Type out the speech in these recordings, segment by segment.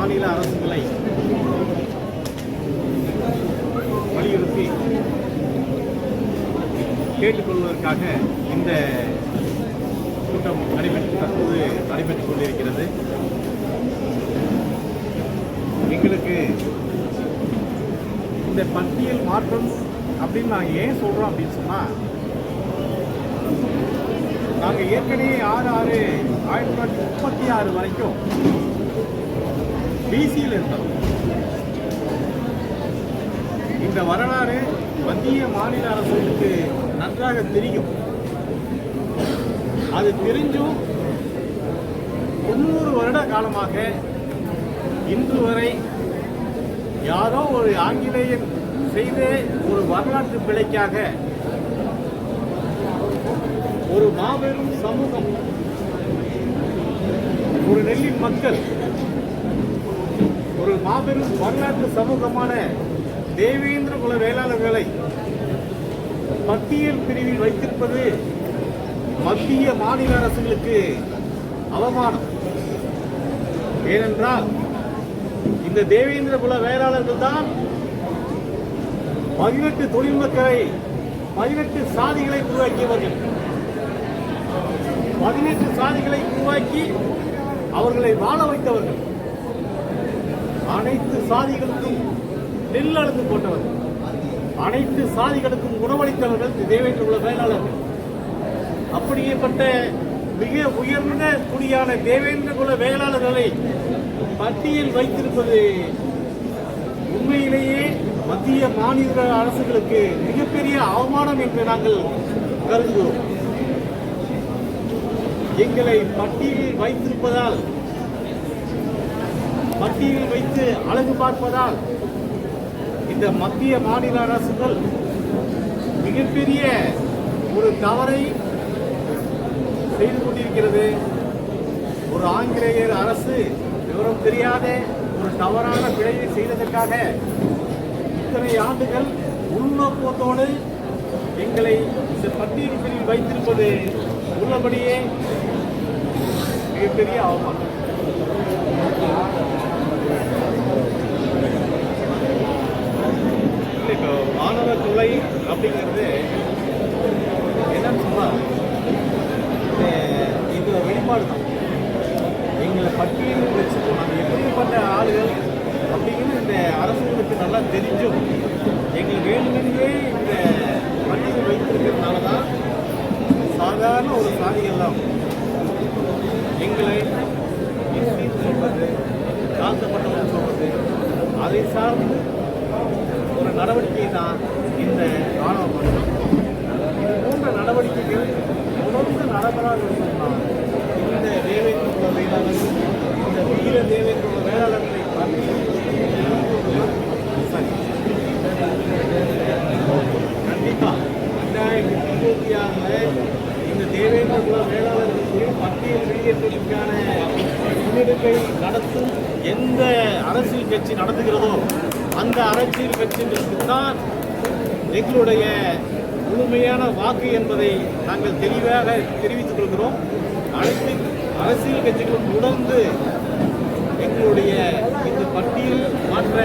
மாநில அரசுகளை வலியுறுத்தி கேட்டுக்கொள்வதற்காக இந்த கூட்டம் நடைபெற்று தற்போது நடைபெற்றுக் கொண்டிருக்கிறது. எங்களுக்கு இந்த பட்டியல் மாற்றம் அப்படின்னு நாங்கள் ஏன் சொல்கிறோம் அப்படின்னு சொன்னால் நாங்கள் ஏற்கனவே ஆறு ஆறு ஆயிரத்தி தொள்ளாயிரத்தி முப்பத்தி ஆறு வரைக்கும் பிசியில் இருந்தோம் இந்த வரலாறு மத்திய மாநில அரசுகளுக்கு நன்றாக தெரியும். அது தெரிஞ்சும் தொண்ணூறு வருட காலமாக இன்று வரை யாரோ ஒரு ஆங்கிலேயன் செய்த ஒரு வரலாற்று பிழைக்காக ஒரு மாபெரும் சமூகம் ஒரு நெல்லின் மக்கள் ஒரு மாபெரும் வரலாற்று சமூகமான தேவேந்திர குல வேளாளர்களை பட்டியல் பிரிவில் வைத்திருப்பது மத்திய மாநில அரசுகளுக்கு அவமானம். ஏனென்றால் இந்த தேவேந்திர குல வேளாளர்கள் தான் பதினெட்டு தொழில் பதினெட்டு சாதிகளை உருவாக்கியவர்கள். பதினெட்டு சாதிகளை உருவாக்கி அவர்களை வாழ வைத்தவர்கள். அனைத்து சாதிகளுக்கும் நெல் அளந்து போட்டவர்கள் அனைத்து சாதிகளுக்கும் உணவளித்தவர்கள் இந்த உள்ள வேளாளர்கள் அப்படியேப்பட்ட மிக உயர்ந்த குடியான தேவேந்திர குல வேளாளர்களை பட்டியல் வைத்திருப்பது உண்மையிலேயே மத்திய மாநில அரசுகளுக்கு மிகப்பெரிய அவமானம் என்று நாங்கள் கருதுகிறோம். எங்களை பட்டியலில் வைத்திருப்பதால் மத்தியில் வைத்து அழகு பார்ப்பதால் இந்த மத்திய மாநில அரசுகள் மிகப்பெரிய ஒரு தவறை செய்து கொண்டிருக்கிறது. ஒரு ஆங்கிலேயர் அரசு விவரம் தெரியாத ஒரு தவறான பிழையை செய்ததற்காக இத்தனை ஆண்டுகள் உள்நோக்கத்தோடு எங்களை இந்த பட்டியல் பிரிவில் வைத்திருப்பது உள்ளபடியே மிகப்பெரிய அவமானம் இல்லை, இப்போ மாணவ தொலை அப்படிங்கிறது என்னன்னு சொன்னா இந்த- இது ஒரு வெளிப்பாடு தான் பட்டியல் பட்டியலில் வச்சுட்டு நாங்கள் எப்படிப்பட்ட ஆளுகள் அப்படின்னு இந்த அரசுகளுக்கு நல்லா தெரிஞ்சும். எங்களுக்கு வேணுமென்றே இந்த பட்டியல் வைத்திருக்கிறதுனால தான் சாதாரண ஒரு சாதிகள்லாம் எங்களை சொல்வது தாழ்த்தப்பட்டவர்கள் சொல்வது அதை சார்ந்து ஒரு நடவடிக்கை தான் இந்த ஆணவ மன்றம் இது போன்ற நடவடிக்கைகள் தொடர்ந்து நடைபெறாது சொன்னால் இந்த வேலை குல வேளாளர்கள் இந்த வீர தேவேந்திர குல வேளாளர்களை பட்டியலில் ரெண்டாயிரத்தி இருபத்தி ஆறுல இந்த தேவேந்திர குல வேளாளர்களுக்கு பட்டியல் வெளியேற்றத்திற்கான முன்னெடுப்பை நடத்தும் எந்த அரசியல் கட்சி நடத்துகிறதோ அந்த அரசியல் கட்சிகளுக்கு தான் எங்களுடைய முழுமையான வாக்கு என்பதை நாங்கள் தெளிவாக தெரிவித்துக் கொள்கிறோம். அனைத்து அரசியல் கட்சிகளும் தொடர்ந்து எங்களுடைய இந்த பட்டியல் மாற்ற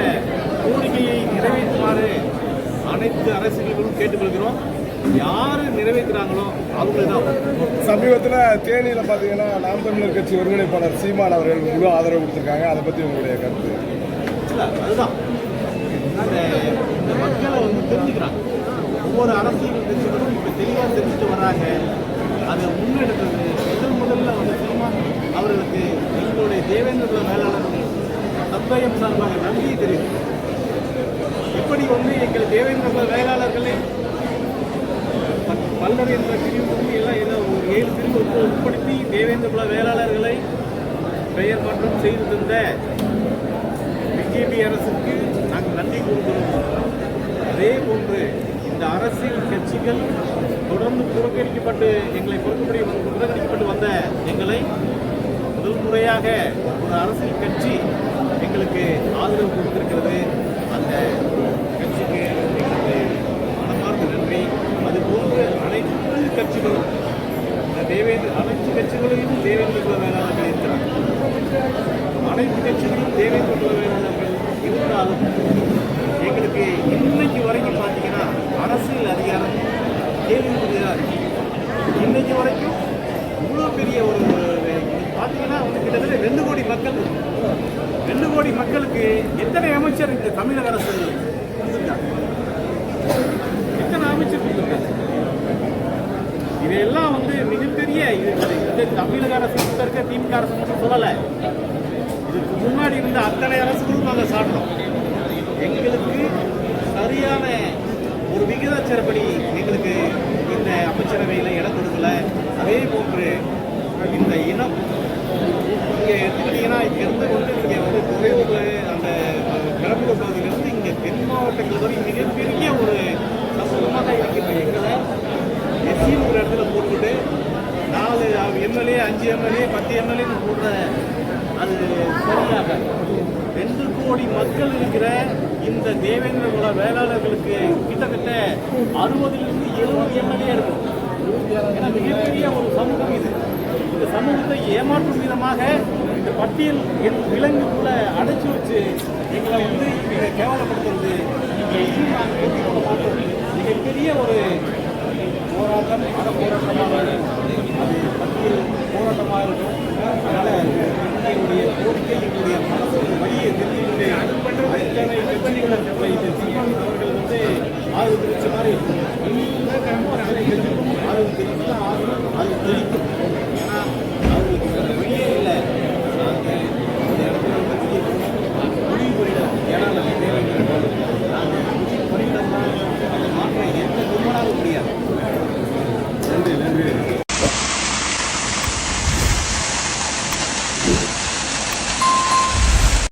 கோரிக்கையை நிறைவேற்றுமாறு அனைத்து அரசியல்களும் கேட்டுக்கொள்கிறோம். யார் நிறைவேற்றுறாங்களோ அவங்களுக்கு தான் சமீபத்தில் தேனியில் பார்த்தீங்கன்னா நாம் தமிழர் கட்சி ஒருங்கிணைப்பாளர் சீமான் அவர்கள் முழு ஆதரவு கொடுத்துருக்காங்க. அதை பற்றி உங்களுடைய கருத்து? இல்ல, அதுதான். அந்த இந்த மக்களை வந்து தெரிஞ்சுக்கிறாங்க. ஒவ்வொரு அரசியல் கட்சிகளும் இப்போ தெளிவாக தெரிஞ்சுட்டு வர்றாங்க. அதை முன்னெடுத்தது முதல் முதல்ல வந்து சீமான் அவர்களுக்கு எங்களுடைய தேவேந்திர மேலாளர் வேளாளர்கள் சார்பாக நன்றியை தெரியும் எப்படி வந்து எங்கள் தேவேந்திர குல வேளாளர்களை பல்லர் என்ற பிரிவு எல்லாம் ஏதோ ஒரு ஏழு பிரிவு உட்படுத்தி தேவேந்திர குல வேளாளர்களை பெயர் மாற்றம் செய்து தந்த பிஜேபி அரசுக்கு நாங்கள் நன்றி கூறுகிறோம். அதே போன்று இந்த அரசியல் கட்சிகள் தொடர்ந்து புறக்கணிக்கப்பட்டு எங்களை பொறுத்தபடி புறக்கணிக்கப்பட்டு வந்த எங்களை முதல் முறையாக ஒரு அரசியல் கட்சி எங்களுக்கு ஆதரவு கொடுத்திருக்கிறது. அந்த கட்சிக்கு எங்களுக்கு மனமார்ந்த நன்றி. அதுபோன்று அனைத்து கட்சிகளும் தேவேந்திர அனைத்து கட்சிகளையும் தேவேந்திர குல வேளாளர்கள் இருக்கிறார் அனைத்து கட்சிகளும் தேவேந்திர குல வேளாளர்கள் இருந்தாலும் எங்களுக்கு இன்னைக்கு வரைக்கும் பார்த்தீங்கன்னா அரசியல் அதிகாரம் கேள்விக்குரியதாக இன்னைக்கு வரைக்கும் இவ்வளோ பெரிய ஒரு பார்த்தீங்கன்னா கிட்டத்தட்ட ரெண்டு கோடி மக்கள் ரெண்டு கோடி மக்களுக்கு எத்தனை அமைச்சர் இந்த தமிழக அரசு? எத்தனை அமைச்சர் இதெல்லாம் வந்து மிகப்பெரிய இது தமிழக அரசு இப்ப இருக்க திமுக அரசு மட்டும் சொல்லலை. இதுக்கு முன்னாடி இருந்த அத்தனை அரசுகளும் நாங்கள் சாப்பிட்றோம் எங்களுக்கு சரியான ஒரு விகிதாச்சாரப்படி எங்களுக்கு இந்த அமைச்சரவையில் இடம் கொடுக்கல. அதே போன்று இந்த இனம் இங்கே எடுத்துக்கிட்டீங்கன்னா இங்கேருந்து வந்து இங்கே வந்து துறையூரில் அந்த கிளம்புற பகுதியிலேருந்து இங்கே தென் மாவட்டங்கள் வரை மிகப்பெரிய ஒரு சமூகமாக இருக்கிற எங்களை எஸ்சின்னு ஒரு இடத்துல போட்டுட்டு நாலு எம்எல்ஏ அஞ்சு எம்எல்ஏ பத்து எம்எல்ஏன்னு போடுற அது சரியாக. ரெண்டு கோடி மக்கள் இருக்கிற இந்த தேவேந்திர குல வேளாளர்களுக்கு கிட்டத்தட்ட அறுபதுலேருந்து எழுபது எம்எல்ஏ இருக்கும். ஏன்னா மிகப்பெரிய ஒரு சமூகம் இது. இந்த சமூகத்தை ஏமாற்றும் விதமாக இந்த பட்டியல் என் விலங்குக்குள்ள அடைச்சி வச்சு எங்களை வந்து இங்கே கேவலப்படுத்துறது. இங்கே இன்னும் நாங்கள் ஏற்றுக்கொள்ள மாட்டோம் மிகப்பெரிய ஒரு போராட்டம் மன போராட்டமாக அது பட்டியல் போராட்டமாக இருக்கும். அதனால் எங்களுடைய கோரிக்கை எங்களுடைய மனசு வழியை தெரிவித்து அதுக்கான எங்களுடைய அவர்கள் வந்து ஆதரவு தெரிவித்த மாதிரி